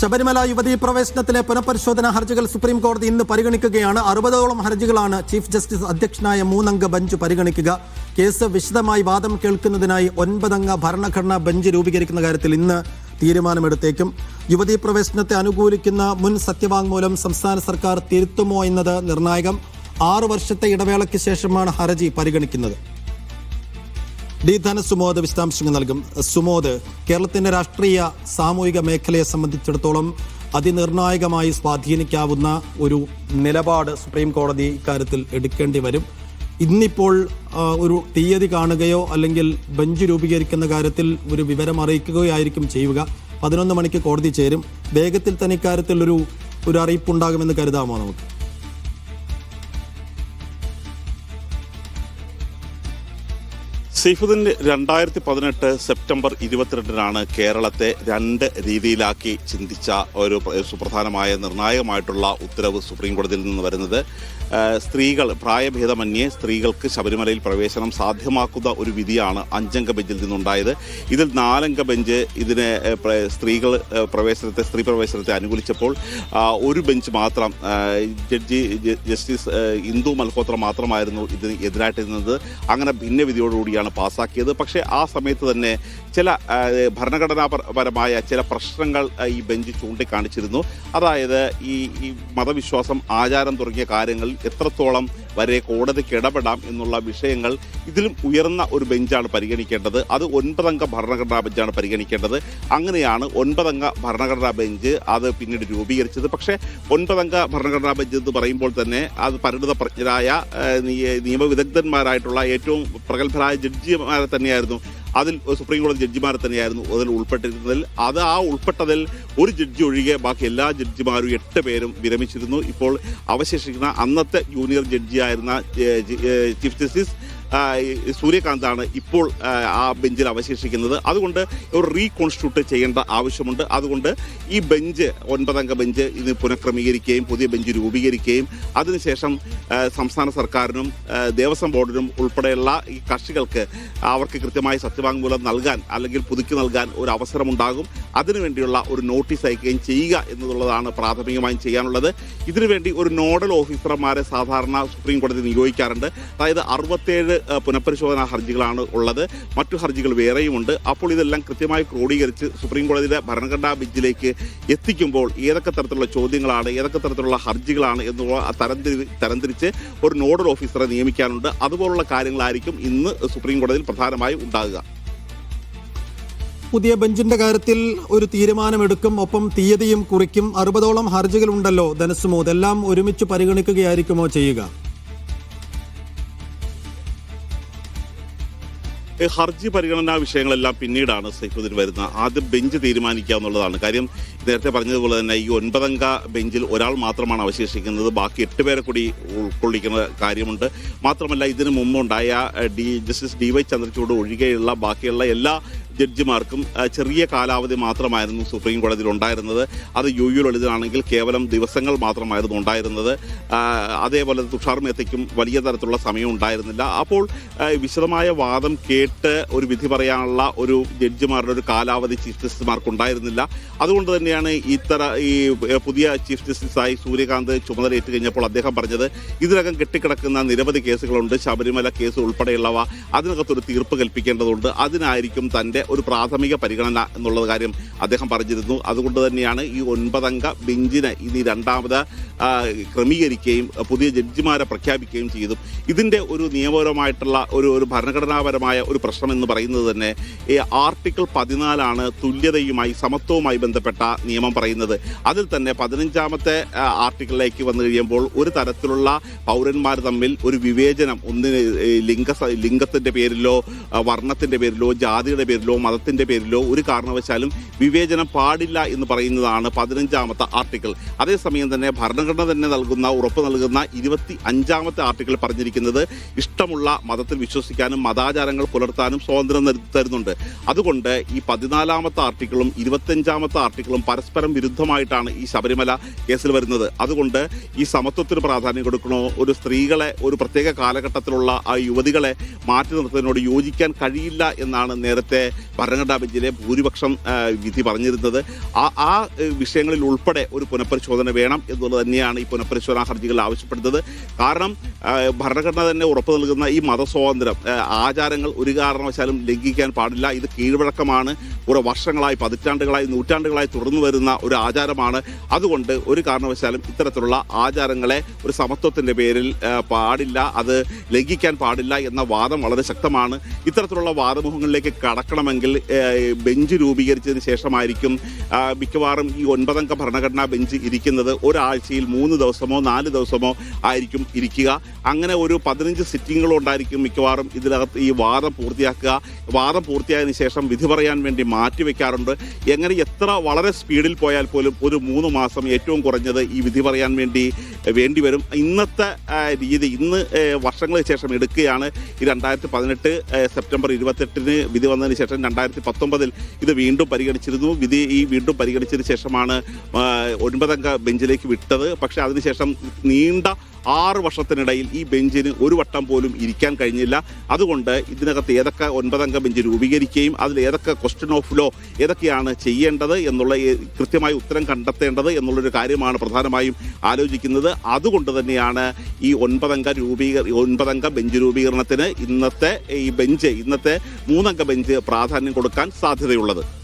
ശബരിമല യുവതീ പ്രവേശനത്തിലെ പുനഃപരിശോധന ഹർജികൾ സുപ്രീം കോടതി ഇന്ന് പരിഗണിക്കുകയാണ്. അറുപതോളം ഹർജികളാണ് ചീഫ് ജസ്റ്റിസ് അധ്യക്ഷനായ മൂന്നംഗ ബെഞ്ച് പരിഗണിക്കുക. കേസ് വിശദമായി വാദം കേൾക്കുന്നതിനായി ഒൻപതംഗ ഭരണഘടനാ ബെഞ്ച് രൂപീകരിക്കുന്ന കാര്യത്തിൽ ഇന്ന് തീരുമാനമെടുത്തേക്കും. യുവതി പ്രവേശനത്തെ അനുകൂലിക്കുന്ന മുൻ സത്യവാങ്മൂലം സംസ്ഥാന സർക്കാർ തിരുത്തുമോ എന്നത് നിർണായകം. ആറു വർഷത്തെ ഇടവേളയ്ക്ക് ശേഷമാണ് ഹർജി പരിഗണിക്കുന്നത്. ഡി ധനസുമോദ് വിശദാംശങ്ങൾ നൽകും. സുമോദ് കേരളത്തിന്റെ രാഷ്ട്രീയ സാമൂഹിക മേഖലയെ സംബന്ധിച്ചിടത്തോളം അതിനിർണായകമായി സ്വാധീനിക്കാവുന്ന ഒരു നിലപാട് സുപ്രീം കോടതി ഇക്കാര്യത്തിൽ എടുക്കേണ്ടി വരും. ഇന്നിപ്പോൾ ഒരു തീയതി കാണുകയോ അല്ലെങ്കിൽ ബെഞ്ച് രൂപീകരിക്കുന്ന കാര്യത്തിൽ ഒരു വിവരം അറിയിക്കുകയോ ആയിരിക്കും ചെയ്യുക. പതിനൊന്ന് മണിക്ക് കോടതി ചേരും. വേഗത്തിൽ തന്നെ ഇക്കാര്യത്തിൽ ഒരു ഒരു അറിയിപ്പുണ്ടാകുമെന്ന് കരുതാമോ നമുക്ക്? സൈഫുദ്ദീൻ രണ്ടായിരത്തി പതിനെട്ട് സെപ്റ്റംബർ ഇരുപത്തിരണ്ടിനാണ് കേരളത്തെ രണ്ട് രീതിയിലാക്കി ചിന്തിച്ച ഒരു സുപ്രധാനമായ നിർണായകമായിട്ടുള്ള ഉത്തരവ് സുപ്രീം കോടതിയിൽ നിന്ന് വരുന്നത്. സ്ത്രീകൾ പ്രായഭേദമന്യേ സ്ത്രീകൾക്ക് ശബരിമലയിൽ പ്രവേശനം സാധ്യമാക്കുന്ന ഒരു വിധിയാണ് അഞ്ചംഗ ബെഞ്ചിൽ നിന്നുണ്ടായത്. ഇതിൽ നാലംഗ ബെഞ്ച് ഇതിനെ സ്ത്രീകൾ പ്രവേശനത്തെ സ്ത്രീ പ്രവേശനത്തെ അനുകൂലിച്ചപ്പോൾ ഒരു ബെഞ്ച് മാത്രം ജഡ്ജി ജസ്റ്റിസ് ഇന്ദു മൽഹോത്ര മാത്രമായിരുന്നു ഇതിന് എതിരായിട്ട് നിന്നത് അങ്ങനെ ഭിന്നവിധിയോടുകൂടിയാണ് പാസ്സാക്കിയത്. പക്ഷേ ആ സമയത്ത് തന്നെ ചില ഭരണഘടനാപരമായ ചില പ്രശ്നങ്ങൾ ഈ ബെഞ്ച് ചൂണ്ടിക്കാണിച്ചിരുന്നു. അതായത് ഈ ഈ മതവിശ്വാസം ആചാരം തുടങ്ങിയ കാര്യങ്ങളിൽ എത്രത്തോളം വരെ കോടതിക്ക് ഇടപെടാം എന്നുള്ള വിഷയങ്ങൾ ഇതിലും ഉയർന്ന ഒരു ബെഞ്ചാണ് പരിഗണിക്കേണ്ടത്. അത് ഒൻപതംഗ ഭരണഘടനാ ബെഞ്ചാണ് പരിഗണിക്കേണ്ടത്. അങ്ങനെയാണ് ഒൻപതംഗ ഭരണഘടനാ ബെഞ്ച് അത് പിന്നീട് രൂപീകരിച്ചത്. പക്ഷേ ഒൻപതംഗ ഭരണഘടനാ ബെഞ്ച് എന്ന് പറയുമ്പോൾ തന്നെ അത് പരിണിത പ്രജ്ഞരായ നിയമവിദഗ്ധന്മാരായിട്ടുള്ള ഏറ്റവും പ്രഗത്ഭരായ ജഡ്ജിമാരെ തന്നെയായിരുന്നു. അതിൽ സുപ്രീം കോടതി ജഡ്ജിമാരെ തന്നെയായിരുന്നു അതിൽ ഉൾപ്പെട്ടിരുന്നതിൽ. അത് ആ ഉൾപ്പെട്ടതിൽ ഒരു ജഡ്ജി ഒഴികെ ബാക്കി എല്ലാ ജഡ്ജിമാരും എട്ട് പേരും വിരമിച്ചിരുന്നു. ഇപ്പോൾ അവശേഷിക്കുന്ന അന്നത്തെ ജൂനിയർ ജഡ്ജിയായിരുന്ന ചീഫ് ജസ്റ്റിസ് സൂര്യകാന്താണ് ഇപ്പോൾ ആ, ബെഞ്ചിൽ അവശേഷിക്കുന്നത്. അതുകൊണ്ട് ഒരു റീകോൺസ്റ്റിറ്റ്യൂട്ട് ചെയ്യേണ്ട ആവശ്യമുണ്ട്. അതുകൊണ്ട് ഈ ബെഞ്ച് ഒൻപതംഗ ബെഞ്ച് ഇത് പുനഃക്രമീകരിക്കുകയും പുതിയ ബെഞ്ച് രൂപീകരിക്കുകയും അതിനുശേഷം സംസ്ഥാന സർക്കാരിനും ദേവസ്വം ബോർഡിനും ഉൾപ്പെടെയുള്ള ഈ കക്ഷികൾക്ക് അവർക്ക് കൃത്യമായി സത്യവാങ്മൂലം നൽകാൻ അല്ലെങ്കിൽ പുതുക്കി നൽകാൻ ഒരു അവസരമുണ്ടാകും. അതിനുവേണ്ടിയുള്ള ഒരു നോട്ടീസ് അയക്കുകയും ചെയ്യുക എന്നുള്ളതാണ് പ്രാഥമികമായി ചെയ്യാനുള്ളത്. ഇതിനുവേണ്ടി ഒരു നോഡൽ ഓഫീസർമാരെ സാധാരണ സുപ്രീം കോടതി നിയോഗിക്കാറുണ്ട്. അതായത് അറുപത്തേഴ് പുനഃപരിശോധനാ ഹർജികളാണ് ഉള്ളത്. മറ്റു ഹർജികൾ വേറെയുമുണ്ട്. അപ്പോൾ ഇതെല്ലാം കൃത്യമായി ക്രോഡീകരിച്ച് സുപ്രീം കോടതിയുടെ ഭരണഘടനാ ബെഞ്ചിലേക്ക് എത്തിക്കുമ്പോൾ ഏതൊക്കെ തരത്തിലുള്ള ചോദ്യങ്ങളാണ് ഏതൊക്കെ തരത്തിലുള്ള ഹർജികളാണ് എന്നുള്ള തരംതിരി തരംതിരിച്ച് ഒരു നോഡൽ ഓഫീസറെ നിയമിക്കാനുണ്ട്. അതുപോലുള്ള കാര്യങ്ങളായിരിക്കും ഇന്ന് സുപ്രീം കോടതിയിൽ പ്രധാനമായും ഉണ്ടാകുക. പുതിയ ബെഞ്ചിന്റെ കാര്യത്തിൽ ഒരു തീരുമാനമെടുക്കും ഒപ്പം തീയതിയും കുറിക്കും. അറുപതോളം ഹർജികളുണ്ടല്ലോ ധനസുമോദ് എല്ലാം ഒരുമിച്ച് പരിഗണിക്കുകയായിരിക്കുമോ ചെയ്യുക? ഹർജി പരിഗണനാ വിഷയങ്ങളെല്ലാം പിന്നീടാണ് സൈഫുദ്ദീൻ വരുന്നത്. ആദ്യം ബെഞ്ച് തീരുമാനിക്കുക എന്നുള്ളതാണ്. കാര്യം നേരത്തെ പറഞ്ഞതുപോലെ തന്നെ ഈ ഒൻപതംഗ ബെഞ്ചിൽ ഒരാൾ മാത്രമാണ് അവശേഷിക്കുന്നത്. ബാക്കി എട്ട് പേരെ കൂടി ഉൾക്കൊള്ളിക്കുന്ന കാര്യമുണ്ട്. മാത്രമല്ല ഇതിനു മുമ്പുണ്ടായ D justice D Y Chandrachud ഒഴികെയുള്ള ബാക്കിയുള്ള എല്ലാ ജഡ്ജിമാർക്കും ചെറിയ കാലാവധി മാത്രമായിരുന്നു സുപ്രീം കോടതിയിൽ ഉണ്ടായിരുന്നത്. അത് യു യു ലളിതനാണെങ്കിൽ കേവലം ദിവസങ്ങൾ മാത്രമായിരുന്നു ഉണ്ടായിരുന്നത്. അതേപോലെ തുഷാർ മേത്തയ്ക്കും വലിയ തരത്തിലുള്ള സമയം ഉണ്ടായിരുന്നില്ല. അപ്പോൾ വിശദമായ വാദം കേട്ട് ഒരു വിധി പറയാനുള്ള ഒരു ജഡ്ജിമാരുടെ ഒരു കാലാവധി ചീഫ് ജസ്റ്റിസ്മാർക്ക് ഉണ്ടായിരുന്നില്ല അതുകൊണ്ട് തന്നെയാണ് ഇത്തര ഈ പുതിയ ചീഫ് ജസ്റ്റിസായി സൂര്യകാന്ത് ചുമതലയേറ്റ് കഴിഞ്ഞപ്പോൾ അദ്ദേഹം പറഞ്ഞത് ഇതിനകം കെട്ടിക്കിടക്കുന്ന നിരവധി കേസുകളുണ്ട് ശബരിമല കേസ് ഉൾപ്പെടെയുള്ളവ. അതിനകത്തൊരു തീർപ്പ് കൽപ്പിക്കേണ്ടതുണ്ട്. അതിനായിരിക്കും തന്റെ ഒരു പ്രാഥമിക പരിഗണന എന്നുള്ള കാര്യം അദ്ദേഹം പറഞ്ഞിരുന്നു. അതുകൊണ്ട് തന്നെയാണ് ഈ ഒൻപതംഗ ബെഞ്ചിനെ ഇനി രണ്ടാമത് ക്രമീകരിക്കുകയും പുതിയ ജഡ്ജിമാരെ പ്രഖ്യാപിക്കുകയും ചെയ്തു ഇതിന്റെ ഒരു നിയമപരമായിട്ടുള്ള ഒരു ഒരു ഭരണഘടനാപരമായ ഒരു പ്രശ്നം എന്ന് പറയുന്നത് തന്നെ ഈ ആർട്ടിക്കിൾ പതിനാലാണ് തുല്യതയുമായി സമത്വവുമായി ബന്ധപ്പെട്ട നിയമം പറയുന്നത്. അതിൽ തന്നെ പതിനഞ്ചാമത്തെ ആർട്ടിക്കിളിലേക്ക് വന്നു കഴിയുമ്പോൾ ഒരു തരത്തിലുള്ള പൗരന്മാർ തമ്മിൽ ഒരു വിവേചനം ഒന്നിന് ലിംഗ ലിംഗത്തിന്റെ പേരിലോ വർണത്തിന്റെ പേരിലോ ജാതിയുടെ പേരിലോ മതത്തിന്റെ പേരിലോ ഒരു കാരണവശാലും വിവേചനം പാടില്ല എന്ന് പറയുന്നതാണ് പതിനഞ്ചാമത്തെ ആർട്ടിക്കിൾ. അതേസമയം തന്നെ ഭരണഘടന തന്നെ നൽകുന്ന ഉറപ്പ് നൽകുന്ന ഇരുപത്തി അഞ്ചാമത്തെ ആർട്ടിക്കിൾ പറഞ്ഞിരിക്കുന്നത് ഇഷ്ടമുള്ള മതത്തിൽ വിശ്വസിക്കാനും മതാചാരങ്ങൾ പുലർത്താനും സ്വാതന്ത്ര്യം തരുന്നുണ്ട്. അതുകൊണ്ട് ഈ പതിനാലാമത്തെ ആർട്ടിക്കിളും ഇരുപത്തഞ്ചാമത്തെ ആർട്ടിക്കിളും പരസ്പരം വിരുദ്ധമായിട്ടാണ് ഈ ശബരിമല കേസിൽ വരുന്നത്. അതുകൊണ്ട് ഈ സമത്വത്തിന് പ്രാധാന്യം കൊടുക്കണോ? ഒരു സ്ത്രീകളെ ഒരു പ്രത്യേക കാലഘട്ടത്തിലുള്ള ആ യുവതികളെ മാറ്റി നിർത്തുന്നതിനോട് യോജിക്കാൻ കഴിയില്ല എന്നാണ് നേരത്തെ ഭരണഘടനാ ബെഞ്ചിലെ ഭൂരിപക്ഷം വിധി പറഞ്ഞിരുന്നത്. ആ ആ വിഷയങ്ങളിൽ ഉൾപ്പെടെ ഒരു പുനഃപരിശോധന വേണം എന്നുള്ളത് തന്നെയാണ് ഈ പുനഃപരിശോധനാ ഹർജികൾ ആവശ്യപ്പെടുന്നത്. കാരണം ഭരണഘടന തന്നെ ഉറപ്പു നൽകുന്ന ഈ മതസ്വാതന്ത്ര്യം ആചാരങ്ങൾ ഒരു കാരണവശാലും ലംഘിക്കാൻ പാടില്ല. ഇത് കീഴ്വഴക്കമാണ്. കുറെ വർഷങ്ങളായി പതിറ്റാണ്ടുകളായി നൂറ്റാണ്ടുകളായി തുടർന്നു വരുന്ന ഒരു ആചാരമാണ്. അതുകൊണ്ട് ഒരു കാരണവശാലും ഇത്തരത്തിലുള്ള ആചാരങ്ങളെ ഒരു സമത്വത്തിന്റെ പേരിൽ പാടില്ല അത് ലംഘിക്കാൻ പാടില്ല എന്ന വാദം വളരെ ശക്തമാണ്. ഇത്തരത്തിലുള്ള വാദമുഖങ്ങളിലേക്ക് കടക്കണമെങ്കിൽ ബെഞ്ച് രൂപീകരിച്ചതിന് ശേഷമായിരിക്കും മിക്കവാറും ഈ ഒൻപതംഗ ഭരണഘടനാ ബെഞ്ച് ഇരിക്കുന്നത്. ഒരാഴ്ചയിൽ മൂന്ന് ദിവസമോ നാല് ദിവസമോ ആയിരിക്കും ഇരിക്കുക. അങ്ങനെ ഒരു പതിനഞ്ച് സിറ്റിങ്ങുകളുണ്ടായിരിക്കും മിക്കവാറും ഇതിനകത്ത് ഈ വാദം പൂർത്തിയാക്കുക. വാദം പൂർത്തിയായതിനു ശേഷം വിധി പറയാൻ വേണ്ടി മാറ്റിവെക്കാറുണ്ട്. എങ്ങനെ എത്ര വളരെ സ്പീഡിൽ പോയാൽ പോലും ഒരു മൂന്ന് മാസം ഏറ്റവും കുറഞ്ഞത് ഈ വിധി പറയാൻ വേണ്ടി വേണ്ടി വരും ഇന്നത്തെ രീതി ഇന്ന് വർഷങ്ങൾക്ക് ശേഷം എടുക്കുകയാണ്. ഈ രണ്ടായിരത്തി പതിനെട്ട് സെപ്റ്റംബർ ഇരുപത്തെട്ടിന് വിധി വന്നതിന് ശേഷം രണ്ടായിരത്തി പത്തൊമ്പതിൽ ഇത് വീണ്ടും പരിഗണിച്ചിരുന്നു. വിധി ഈ വീണ്ടും പരിഗണിച്ചതിന് ശേഷമാണ് ഒൻപതംഗ ബെഞ്ചിലേക്ക് വിട്ടത്. പക്ഷേ അതിനുശേഷം നീണ്ട ആറ് വർഷത്തിനിടയിൽ ഈ ബെഞ്ചിന് ഒരു വട്ടം പോലും ഇരിക്കാൻ കഴിഞ്ഞില്ല. അതുകൊണ്ട് ഇതിനകത്ത് ഏതൊക്കെ ഒൻപതംഗ ബെഞ്ച് രൂപീകരിക്കുകയും അതിൽ ഏതൊക്കെ ക്വസ്റ്റ്യൻ ഓഫ് ലോ ഏതൊക്കെയാണ് ചെയ്യേണ്ടത് എന്നുള്ള കൃത്യമായ ഉത്തരം കണ്ടെത്തേണ്ടത് എന്നുള്ളൊരു കാര്യമാണ് പ്രധാനമായും ആലോചിക്കുന്നത്. അതുകൊണ്ട് തന്നെയാണ് ഈ ഒൻപതംഗ രൂപീകര ഒൻപതംഗ ബെഞ്ച് രൂപീകരണത്തിന് ഇന്നത്തെ ഈ ബെഞ്ച് ഇന്നത്തെ മൂന്നംഗ ബെഞ്ച് പ്രാധാന്യം കൊടുക്കാൻ സാധ്യതയുള്ളത്.